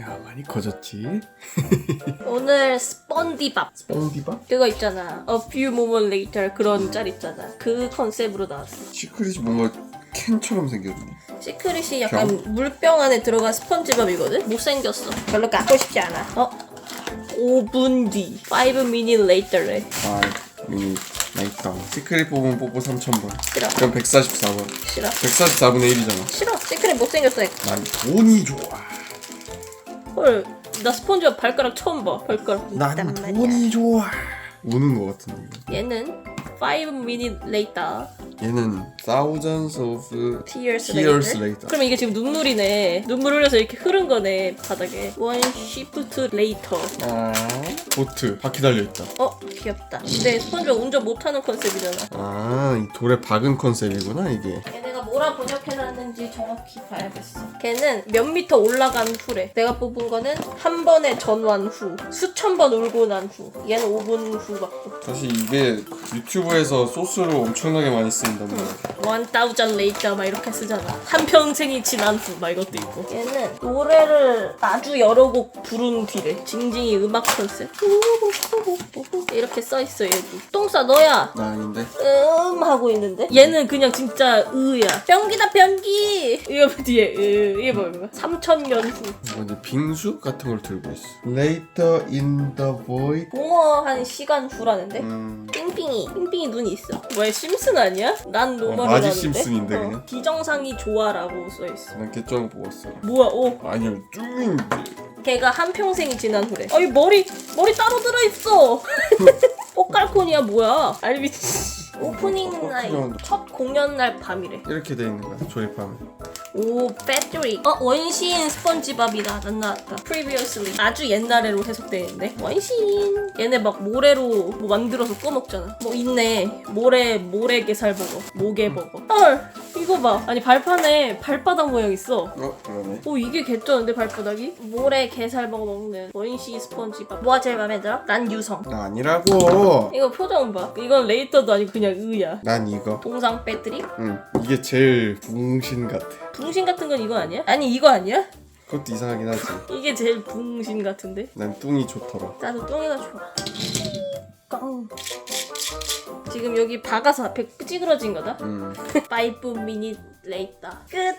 야 많이 커졌지. 오늘 스펀디밥 스펀디밥? 그거 있잖아 A few moment later 그런 짤 있잖아 그 컨셉으로 나왔어 시크릿이 뭔가 캔처럼 생겼네. 시크릿이 약간 물병 안에 들어간 스펀지밥이거든? 못생겼어 별로 갖고 싶지 않아 어? 5분 뒤 5 minute later래 아 미니 나있다. 시크릿 뽑으면 뽑고 3,000번. 싫어 그럼 144번. 싫어 144분의 1이잖아. 싫어 시크릿 못생겼어 난 돈이 좋아. 헐 나 스펀지밥 발가락 처음 봐 발가락 난 있단 말이야. 돈이 좋아. 우는 것 같은데. 얘는 5 minute later 얘는 thousands of tears, Tears later. later. 그럼 이게 지금 눈물이네 눈물 흘려서 이렇게 흐른 거네 바닥에 one shift later 아 보트 바퀴 달려 있다. 어 귀엽다 근데 스펀지밥 운전 못하는 컨셉이잖아 아, 이 돌에 박은 컨셉이구나, 이게. 얘네가 뭐라 번역해놨는지 정확히 봐야겠어. 걔는 몇 미터 올라간 후래. 내가 뽑은 거는 한 번에 전환 후. 수천 번 울고 난 후. 얘는 5분 후 받고. 사실 이게 유튜브에서 소스를 엄청나게 많이 쓰인단 말이야. 1000 later 막 이렇게 쓰잖아. 한 평생이 지난 후 막 이것도 있고. 얘는 노래를 아주 여러 곡 부른 뒤래. 징징이 음악 컨셉. 이렇게 써 있어 여기. 똥싸 너야. 나 아닌데? 음 하고 있는데 얘는 그냥 진짜 으야 변기다 변기. 이거 뒤에. 으 이게 뭐야 3천년 후뭐 이제 빙수 같은 걸 들고 있어. Later in the void. 공허 한 시간 후라는데? 음, 삥삥이 삥삥이 눈이 있어. 뭐야 심슨 아니야? 난 노멀을 마지 하는데? 심슨인데, 그냥? 비정상이 좋아라고 써 있어. 난 개쩌는 거 뽑았어. 뭐야 오. 아니요, 쭈인데. 걔가 한 평생이 지난 후래. 아이 머리 머리 따로 들어 있어. 뽀깔콘이야 뭐야. 미치 오프닝 날 첫 공연 날 밤이래 이렇게 돼 있는 거야, 조립하면. 오, 배터리. 어, 원시인 스펀지밥이다. 안 나왔다. previously. 아주 옛날에로 해석되어 있는데. 원시인. 얘네 막 모래로 뭐 만들어서 꺼먹잖아. 뭐 있네. 모래, 모래 게살 버거. 모게 버거. 헐, 이거 봐. 아니, 발판에 발바닥 모양 있어. 어, 그러네. 오, 이게 개쩌는데, 발바닥이? 모래 게살 버거 먹는 원시 스펀지밥. 뭐가 제일 마음에 들어? 난 유성. 나 아니라고! 이거 표정 봐. 이건 레이터도 아니고 그냥 의야. 난 이거. 동상 배터리? 응, 이게 제일 붕신 같아. 붕신 같은 건 이거 아니야? 아니, 이거 아니야? 그것도 이상하긴 하지. 이게 제일 붕신 같은데? 난 뚱이 좋더라. 나도 똥이가 좋아. 깡. 지금 여기 박아서 앞에 찌그러진 거다? 음. 5 minute later. 끝!